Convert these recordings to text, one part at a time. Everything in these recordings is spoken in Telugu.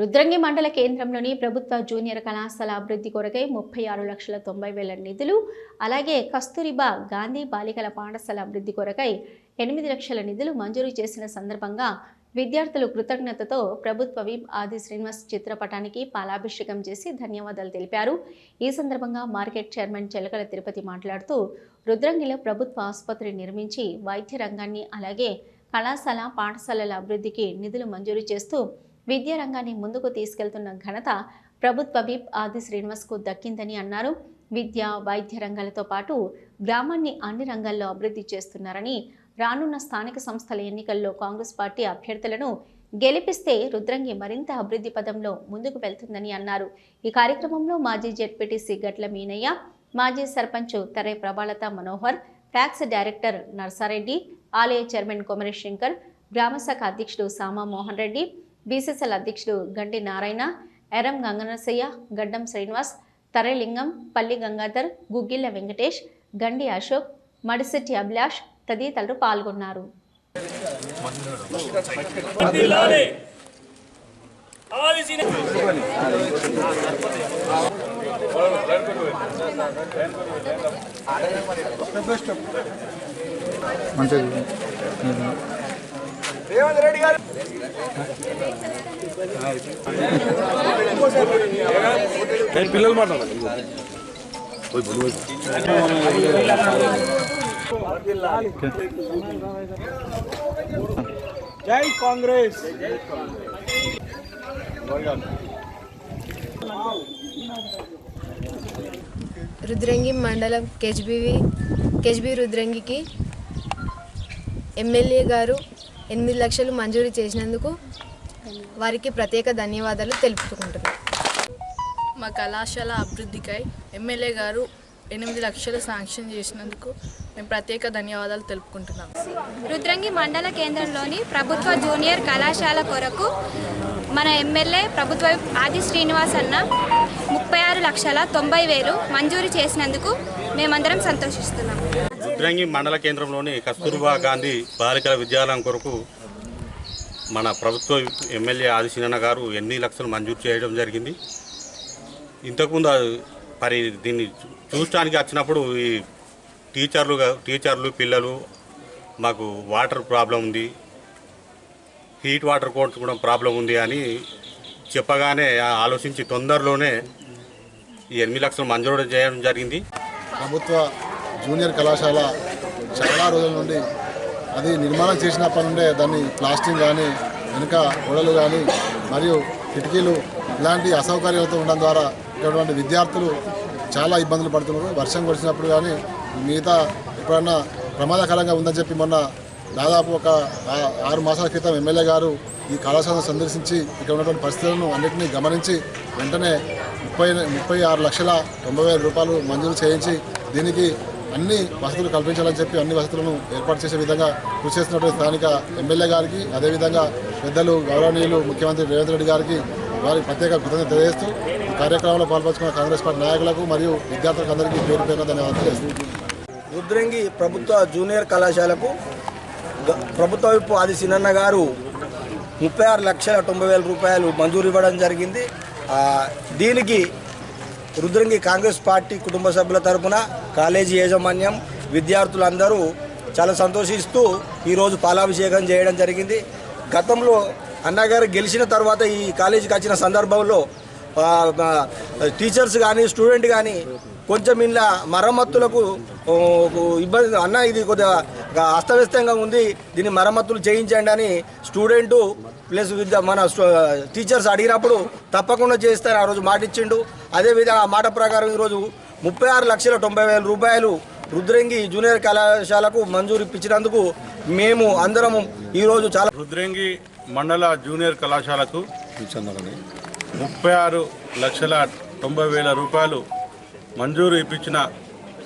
రుద్రంగి మండల కేంద్రంలోని ప్రభుత్వ జూనియర్ కళాశాల అభివృద్ధి కొరకై ముప్పై ఆరు లక్షల తొంభై వేల నిధులు అలాగే కస్తూరిబా గాంధీ బాలికల పాఠశాల అభివృద్ధి కొరకై ఎనిమిది లక్షల నిధులు మంజూరు చేసిన సందర్భంగా విద్యార్థులు కృతజ్ఞతతో ప్రభుత్వ విప్ ఆది శ్రీనివాస్ చిత్రపటానికి పాలాభిషేకం చేసి ధన్యవాదాలు తెలిపారు. ఈ సందర్భంగా మార్కెట్ చైర్మన్ చెలకల తిరుపతి మాట్లాడుతూ రుద్రంగిలో ప్రభుత్వ ఆసుపత్రి నిర్మించి వైద్య రంగాన్ని అలాగే కళాశాల పాఠశాలల అభివృద్ధికి నిధులు మంజూరు చేస్తూ విద్యా రంగాన్ని ముందుకు తీసుకెళ్తున్న ఘనత ప్రభుత్వ విప్ ఆది శ్రీనివాస్కు దక్కిందని అన్నారు. విద్య వైద్య రంగాలతో పాటు గ్రామాన్ని అన్ని రంగాల్లో అభివృద్ధి చేస్తున్నారని రానున్న స్థానిక సంస్థల ఎన్నికల్లో కాంగ్రెస్ పార్టీ అభ్యర్థులను గెలిపిస్తే రుద్రంగి మరింత అభివృద్ధి పదంలో ముందుకు వెళ్తుందని అన్నారు. ఈ కార్యక్రమంలో మాజీ జెడ్పీటీసీ గట్ల మీనయ్య మాజీ సర్పంచ్ తరే ప్రభాలత మనోహర్ ట్యాక్స్ డైరెక్టర్ నర్సారెడ్డి ఆలయ చైర్మన్ కొమరి శంకర్ గ్రామశాఖ అధ్యక్షుడు సామా మోహన్ రెడ్డి బీసీసీఎల్ అధ్యక్షుడు గంటి నారాయణ ఎరం గంగనసయ్య గడ్డం శ్రీనివాస్ తరేలింగం పల్లి గంగాధర్ గుగ్గిళ్ళ వెంకటేష్ గండి అశోక్ మడిశెట్టి అభిలాష్ తదితరులు పాల్గొన్నారు. పిల్లలు మాట్లాడాలి? జై కాంగ్రెస్. రుద్రంగి మండలం కేజ్బీవి కేజ్బీ రుద్రంగికి ఎమ్మెల్యే గారు ఎనిమిది లక్షలు మంజూరు చేసినందుకు వారికి ప్రత్యేక ధన్యవాదాలు తెలుపుకుంటున్నాను మా కళాశాల అభివృద్ధికై ఎమ్మెల్యే గారు ఎనిమిది లక్షలు శాంక్షన్ చేసినందుకు మేము ప్రత్యేక ధన్యవాదాలు తెలుపుకుంటున్నాం. రుద్రంగి మండల కేంద్రంలోని ప్రభుత్వ జూనియర్ కళాశాల కొరకు మన ఎమ్మెల్యే ప్రభుత్వ ఆది శ్రీనివాస్ అన్న ముప్పై ఆరు లక్షల తొంభై వేలు మంజూరు చేసినందుకు మేమందరం సంతోషిస్తున్నాం. రుద్రంగి మండల కేంద్రంలోని కస్తూర్బా గాంధీ బాలికల విద్యాలయం కొరకు మన ప్రభుత్వ ఎమ్మెల్యే ఆదిశీనన్న గారు ఎన్ని లక్షలు మంజూరు చేయడం జరిగింది. ఇంతకుముందు మరి దీన్ని చూడటానికి వచ్చినప్పుడు ఈ టీచర్లు టీచర్లు పిల్లలు మాకు వాటర్ ప్రాబ్లం ఉంది. హీట్ వాటర్ కోర్స్ కూడా ప్రాబ్లం ఉంది అని చెప్పగానే ఆలోచించి తొందరలోనే ఈ ఎనిమిది లక్షలు మంజూరు చేయడం జరిగింది. ప్రభుత్వ జూనియర్ కళాశాల చాలా రోజుల నుండి అది నిర్మాణం చేసినప్పటి నుండే దాన్ని ప్లాస్టింగ్ కానీ వెనుక గోడలు కానీ మరియు కిటికీలు ఇలాంటి అసౌకర్యాలతో ఉండడం ద్వారా ఇక్కడ విద్యార్థులు చాలా ఇబ్బందులు పడుతున్నారు. వర్షం కురిసినప్పుడు కానీ మిగతా ఎప్పుడన్నా ప్రమాదకరంగా ఉందని చెప్పి మొన్న దాదాపు ఒక ఆరు మాసాల క్రితం ఎమ్మెల్యే గారు ఈ కళాశాలను సందర్శించి ఇక్కడ ఉన్నటువంటి పరిస్థితులను అన్నింటినీ గమనించి వెంటనే ముప్పై ముప్పై ఆరు లక్షల తొంభై వేల రూపాయలు మంజూరు చేయించి దీనికి అన్ని వసతులు కల్పించాలని చెప్పి అన్ని వసతులను ఏర్పాటు చేసే విధంగా కృషి చేస్తున్నటువంటి స్థానిక ఎమ్మెల్యే గారికి అదేవిధంగా పెద్దలు గౌరవనీయులు ముఖ్యమంత్రి రేవంత్ రెడ్డి గారికి వారికి ప్రత్యేక కృతజ్ఞత తెలియజేస్తూ ఈ కార్యక్రమంలో పాల్పంచుకున్న కాంగ్రెస్ పార్టీ నాయకులకు మరియు విద్యార్థులకు అందరికీ పేరు పేరున ధన్యవాదాలు తెలియజేస్తున్నాను. రుద్రంగి ప్రభుత్వ జూనియర్ కళాశాలకు ప్రభుత్వ వైపు ఆది సినన్న గారు ముప్పై ఆరు లక్షల తొంభై వేల రూపాయలు మంజూరు ఇవ్వడం జరిగింది. దీనికి రుద్రంగి కాంగ్రెస్ పార్టీ కుటుంబ సభ్యుల తరపున కాలేజీ యాజమాన్యం విద్యార్థులందరూ చాలా సంతోషిస్తూ ఈరోజు పాలాభిషేకం చేయడం జరిగింది. గతంలో అన్నగారు గెలిచిన తర్వాత ఈ కాలేజీకి వచ్చిన సందర్భంలో టీచర్స్ కానీ స్టూడెంట్ కానీ కొంచెం ఇలా మరమ్మతులకు ఇబ్బంది అన్న ఇది కొద్దిగా అస్తవ్యస్తంగా ఉంది దీన్ని మరమ్మతులు చేయించండి అని స్టూడెంటు ప్లస్ విద్య మన స్టూ- టీచర్స్ అడిగినప్పుడు తప్పకుండా చేస్తారు ఆ రోజు మాట ఇచ్చిండు అదేవిధంగా ఆ మాట ప్రకారం ఈరోజు ముప్పై ఆరు లక్షల తొంభై వేల రూపాయలు రుద్రంగి జూనియర్ కళాశాలకు మంజూరు ఇప్పించినందుకు మేము అందరము ఈరోజు చాలా రుద్రంగి మండల జూనియర్ కళాశాలకు ముప్పై ఆరు లక్షల తొంభై వేల రూపాయలు మంజూరు ఇప్పించిన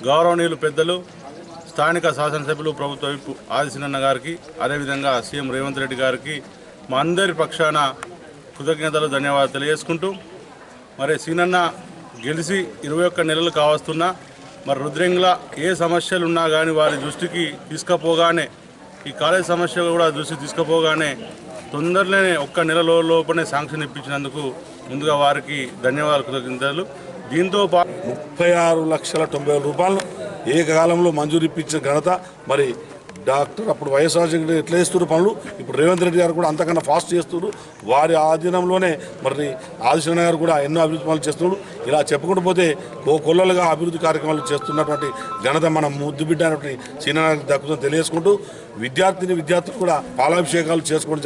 గౌరవనీయులు పెద్దలు స్థానిక శాసనసభ్యులు ప్రభుత్వ వైపు ఆదిశనన్న గారికి అదేవిధంగా సీఎం రేవంత్ రెడ్డి గారికి మా అందరి పక్షాన కృతజ్ఞతలు ధన్యవాదాలు తెలియజేసుకుంటూ మరి సీనన్న గెలిచి ఇరవై ఒక్క నెలలు కావస్తున్నా మరి రుద్రంగిలో ఏ సమస్యలు ఉన్నా కానీ వారి దృష్టికి తీసుకుపోగానే ఈ కాలేజ్ సమస్య కూడా దృష్టి తీసుకుపోగానే తొందరలోనే ఒక్క నెల లో- లోపలనే శాంక్షన్ ఇప్పించినందుకు ముందుగా వారికి ధన్యవాదాలు కృతజ్ఞతలు. దీంతో పాటు ముప్పై ఆరు లక్షల తొంభై రూపాయలు ఏ కాలంలో మంజూరు ఇప్పించిన ఘనత మరి డాక్టర్ అప్పుడు వైఎస్ఆర్ జగన్ ఎట్లా చేస్తున్నారు పనులు? ఇప్పుడు రేవంత్ రెడ్డి గారు కూడా అంతకన్నా ఫాస్ట్ చేస్తున్నారు. వారి ఆధీనంలోనే మరి ఆదిశరణ గారు కూడా ఎన్నో అభివృద్ధి పనులు చేస్తున్నారు. ఇలా చెప్పుకుంటూ పోతే ఓ కొల్లలుగా అభివృద్ధి కార్యక్రమాలు చేస్తున్నటువంటి ఘనత మన ముద్దు బిడ్డ సీనియర్ దక్కుతుందని తెలియజేసుకుంటూ విద్యార్థిని విద్యార్థులు కూడా పాలాభిషేకాలు చేసుకోవడం